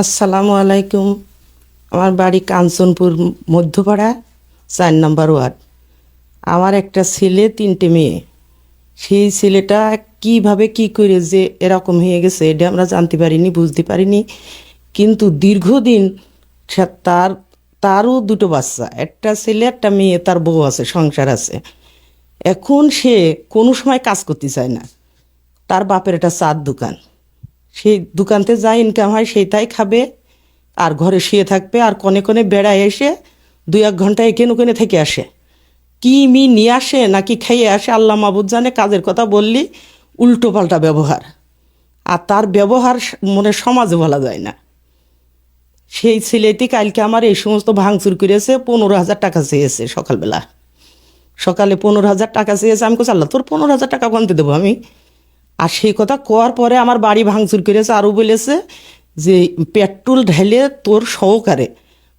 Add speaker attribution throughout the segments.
Speaker 1: আসসালামু আলাইকুম। আমার বাড়ি কাঞ্চনপুর, মধ্যপাড়া, চার নম্বর ওয়ার্ড। আমার একটা ছেলে, তিনটে মেয়ে। সেই ছেলেটা কীভাবে কি করে যে এরকম হয়ে গেছে, এটা আমরা জানতে পারিনি, বুঝতে পারিনি। কিন্তু দীর্ঘদিন তার, তারও দুটো বাচ্চা, একটা ছেলে, একটা মেয়ে, তার বউ আছে, সংসার আছে। এখন সে কোনো সময় কাজ করতে চায় না। তার বাপের একটা চার দোকান। সেই দোকানতে যা ইনকাম হয় সেইটাই খাবে, আর ঘরে শুয়ে থাকবে, আর কনে কনে বেড়ায় এসে দুই এক ঘণ্টা এখানে ওখানে থেকে আসে। কি মি নিয়ে আসে নাকি খেয়ে আসে, আল্লাহ মাবুদ জানে, কাজের কথা বললি, উল্টো পাল্টা ব্যবহার। আর তার ব্যবহার মনে সমাজে বলা যায় না। সেই ছেলেটি কালকে আমার এই সমস্ত ভাঙচুর করেছে, পনেরো হাজার টাকা চেয়েছে সকালবেলা। সকালে পনেরো হাজার টাকা চেয়েছে, আমি কোথাও আল্লাহ, তোর পনেরো হাজার টাকা কোনতে দেবো আমি? আর সেই কথা কোয়ার পরে আমার বাড়ি ভাঙচুর করেছে, আরও বলেছে যে পেট্রোল ঢেলে তোর সহকারে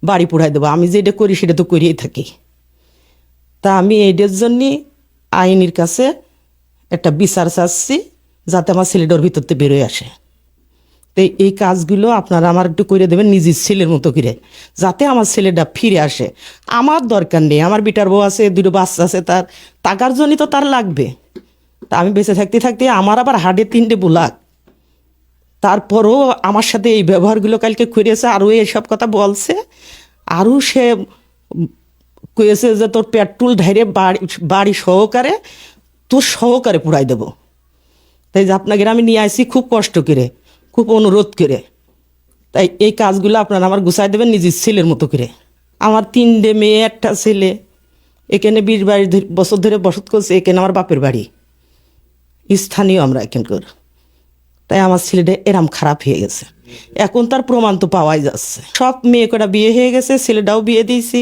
Speaker 1: বাড়ি পোড়াই দেবো। আমি যেটা করি সেটা তো করিয়েই থাকি। তা আমি এইটার জন্যে আইনের কাছে একটা বিচার চাচ্ছি যাতে আমার ছেলেটার ভিতরতে বেরোয় আসে। তো এই কাজগুলো আপনারা আমার একটু করে দেবেন নিজের ছেলের মতো করে, যাতে আমার ছেলেটা ফিরে আসে। আমার দরকার নেই, আমার বিটার বউ আছে, দুটো বাচ্চা আছে, তার টাকার জন্যই তো তার লাগবে। তা আমি বেঁচে থাকতে থাকতে আমার আবার হাড়ে তিনটে বুলাক। তারপরও আমার সাথে এই ব্যবহারগুলো কালকে করেছে, আরও এইসব কথা বলছে। আরও সে কয়েছে যে তোর পেট্রোল ঢাইরে বাড়ি বাড়ি সহকারে, তোর সহকারে পুরাই দেবো। তাই যে আপনাকে আমি নিয়ে আসি খুব কষ্ট করে, খুব অনুরোধ করে। তাই এই কাজগুলো আপনারা আমার গুছাই দেবেন নিজের ছেলের মতো করে। আমার তিনটে মেয়ে, একটা ছেলে, এখানে বিশ বাইশ বছর ধরে বসত করছে, এখানে আমার বাপের বাড়ি। স্থানীয় আমরা এখানকার তাই আমার ছেলেটা এরম খারাপ হয়ে গেছে। এখন তার প্রমাণ তো পাওয়াই যাচ্ছে। সব মেয়ে কটা বিয়ে হয়ে গেছে, ছেলেটাও বিয়ে দিয়েছি।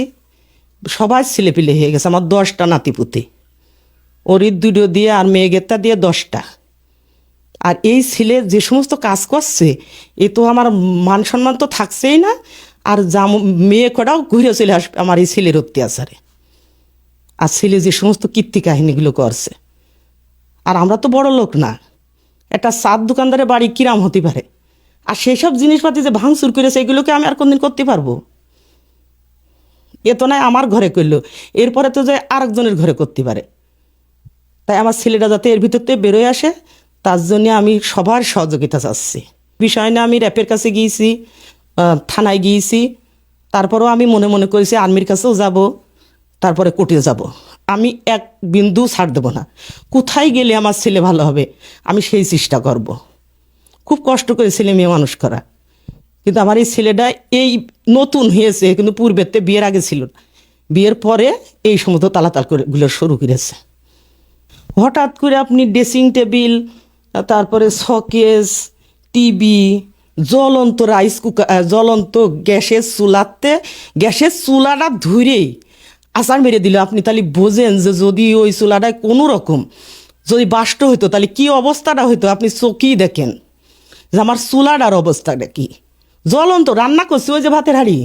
Speaker 1: সবাই ছেলে পিলে হয়ে গেছে, আমার দশটা নাতিপুতি ওরই দুটো দিয়ে আর মেয়ে গেতা দিয়ে দশটা। আর এই ছেলে যে সমস্ত কাজ করছে, এ তো আমার মান সম্মান তো থাকছেই না, আর যা মেয়ে কটাও ঘুরে চলে আসবে আমার এই ছেলের অত্যাচারে। আর ছেলে যে সমস্ত কীর্তি কাহিনীগুলো করছে। আর আমরা তো বড় লোক না। একটা সাত দোকানদারের বাড়ি কিরাম হতে পারে। আর সেই সব জিনিসপাতি যে ভাঙচুর করেছে এগুলোকে আমি আর কোনদিন করতে পারব? এ তো নয় আমার ঘরে করল। এরপরে তো যে আরেকজনের ঘরে করতে পারে। তাই আমার ছেলেটা যাতে এর ভিতর থেকে বেরোয় আসে, তার জন্য আমি সবার সহযোগিতা চাচ্ছি। বিষয় না আমি র্যাপের কাছে গিয়েছি থানায় গিয়েছি। তারপরেও আমি মনে মনে করেছি আর্মির কাছেও যাব, তারপরে কোর্টে যাব। আমি এক বিন্দু ছাড় দেবো না। কোথায় গেলে আমার ছেলে ভালো হবে? আমি সেই চেষ্টা করব। খুব কষ্ট করে ছেলে মেয়ে মানুষ করা। কিন্তু আমার এই ছেলেটা এই নতুন হয়েছে, কিন্তু পূর্বেতে বিয়ের আগে ছিল না। বিয়ের পরে এই সমস্ত তালাতাল করে গুলো শুরু করেছে। হঠাৎ করে আপনি ড্রেসিং টেবিল, তারপরে শকেস, টিভি, জ্বলন্ত রাইস কুকার জ্বলন্ত গ্যাসের চুলাতে, গ্যাসের চুলাটা ধুরেই আচার মেরে দিল, আপনি তাহলে বোঝেন যে যদি ওই চুলাটায় কোনো রকম যদি বাষ্ট হইতো, তাহলে কি অবস্থাটা হইতো? আপনি চোখেই দেখেন? যে আমার চুলাটার অবস্থাটা কি? জ্বলন্ত, রান্না করছি ওই যে ভাতের হাঁড়ি।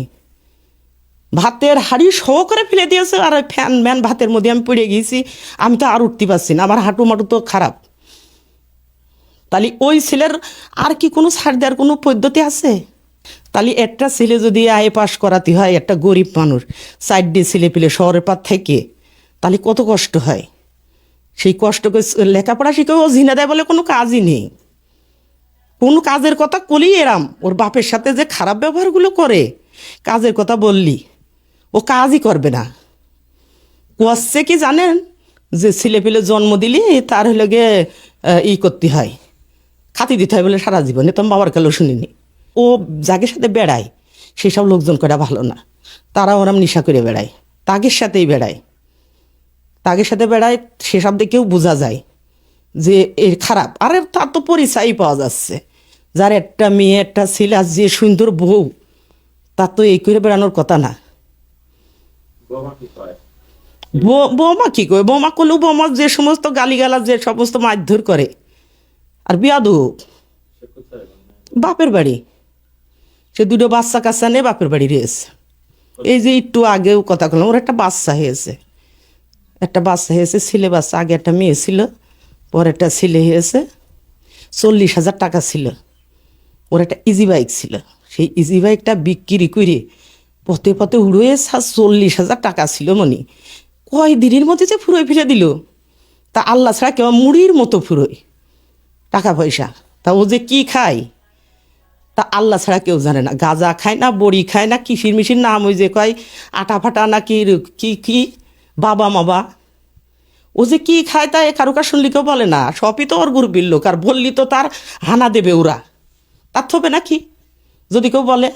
Speaker 1: ভাতের হাড়ি হাঁড়ি সহকারে ফেলে দিয়েছে, আর ওই ফ্যান ম্যান ভাতের মধ্যে আমি পড়ে গিয়েছি, আমি তো আর উঠতে পারছি না, আমার হাঁটু মাটু তো খারাপ। তাহলে ওই ছেলের আর কি কোনো ছাড় দেওয়ার কোনো পদ্ধতি আছে? তাহলে একটা ছেলে যদি আয়ে পাশ করাতে হয়, একটা গরিব মানুষ সাইড দিয়ে ছেলে পেলে শহরের পার থেকে, তাহলে কত কষ্ট হয়? সেই কষ্টকে লেখাপড়া শিখে ও ঝিনা দেয় বলে কোনো কাজই নেই। কোনো কাজের কথা কলি এরাম। ওর বাপের সাথে যে খারাপ ব্যবহারগুলো করে, কাজের কথা বললি, ও কাজই করবে না। করছে কি জানেন? যে ছেলে পেলে জন্ম দিলি, তার হলে গিয়ে ই করতে হয়। খাতি দিতে হয় বলে সারা জীবন, তো বাবার কালেও শুনিনি। ও যাদের সাথে বেড়ায় সেসব লোকজন করা ভালো না। তারা ওরম নিশা করে বেড়ায় তাগের সাথেই বেড়ায়। তাগের সাথে বেড়ায় সেসব দেখেও বোঝা যায় যে এর খারাপ। আরে তার তো পরিচয়ই পাওয়া যাচ্ছে। যার একটা মেয়ে একটা ছেলে আর যে সুন্দর বউ তার তো এই করে বেড়ানোর কথা না। বৌমা কি করে বৌমা করলেও বৌমা যে সমস্ত গালিগালা যে সমস্ত মারধর করে। আর বিয়াদু বাপের বাড়ি। সে দুটো বাচ্চা কাচ্চা নিয়ে বাপের বাড়ি রয়েছে। এই যে একটু আগেও কথা বললাম, ওর একটা বাচ্চা হয়েছে। একটা বাচ্চা হয়েছে ছেলে বাচ্চা আগে একটা মেয়ে ছিল, পরে একটা ছেলে হয়েছে, চল্লিশ হাজার টাকা ছিল। ওর একটা ইজি বাইক ছিল। সেই ইজি বাইকটা বিক্রি করে পথে পথে উড়ে চল্লিশ হাজার টাকা ছিল মনি। কয় দিনের মধ্যে যে ফুরোয় ফিরে দিল। তা আল্লাহ ছাড়া কেউ মুড়ির মতো ফুরোয়। টাকা পয়সা। তা ও যে কি খায়? তা আল্লাহ ছাড়া কেউ জানে না। গাঁজা খায় না, বড়ি খায় না কিসির মিশির নাম ওই যে কয়, আটা ফাটা না কি কি কি, বাবা মাবা। ও যে কী খায় তা এ কারও কার শুনলি কেউ বলে না। সবই তো ওর গুরবির লোক, আর বললি তো তার হানা দেবে ওরা। তার থবে নাকি? যদি কেউ বলে।